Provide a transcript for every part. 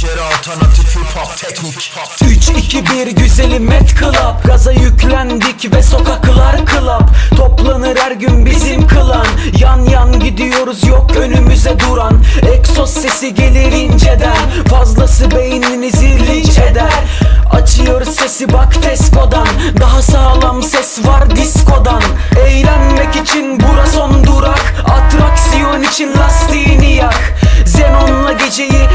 Pencere alternatif hip hop teknik. 3 2 1 güzelim Met Club. Gaza yüklendik ve sokaklar club. Toplanır her gün bizim klan. Yan yan gidiyoruz yok önümüze duran. Egzoz sesi gelir inceden. Fazlası beyninizi linç eder Açıyoruz sesi bak Tesco'dan. Daha sağlam ses var diskodan. Eğlenmek için bura son durak. Atraksiyon için lastiğini yak. Zenonla geceyi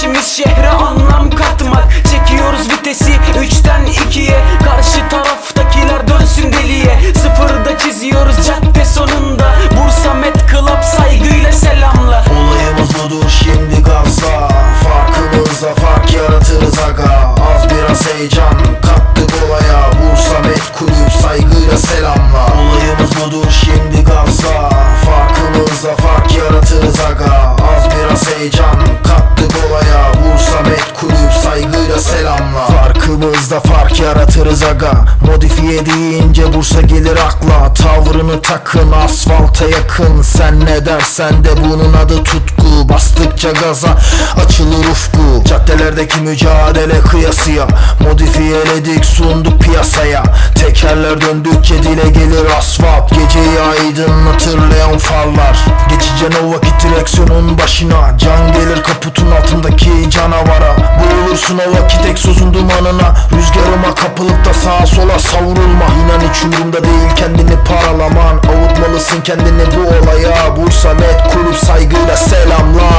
işimiz şehre anlam katmak. Çekiyoruz vitesi 3'ten 2'ye Karşı taraftakiler dönsün deliye. Sıfırda çiziyoruz cadde sonunda. Bursa Met Club saygıyla selamla. Olayımız budur şimdi gazla. Farkımızla fark yaratırız aga. Az biraz heyecan selamla. Farkımızda fark yaratırız aga. Modifiye deyince Bursa gelir akla. Tavrını takın asfalta yakın. Sen ne dersen de bunun adı tutku. Bastıkça gaza açılır ufku. Caddelerdeki mücadele kıyasıya. Modifiyeledik sunduk piyasaya. Tekerler döndükçe dile gelir asfalt. Geceyi aydınlatır leon farlar Geçeceksin o Sınava ki tek sözün dumanına. Rüzgarıma kapılıp da sağa sola savrulma. İnan hiç umurumda değil kendini paralaman. Avutmalısın kendini bu olaya. Bursa net kulüp saygıyla selamla.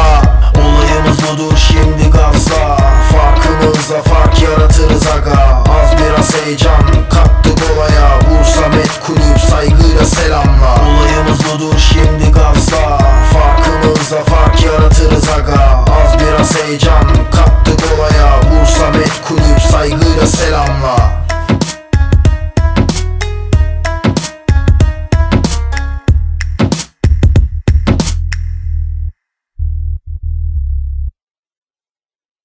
Olayımız budur şimdi gazla. Farkımızda fark yaratırız aga. Az biraz heyecan kattık olaya Bursa net kulüp saygıyla selamla. Olayımız budur şimdi gazla. Farkımızda fark yaratırız aga. Az biraz heyecan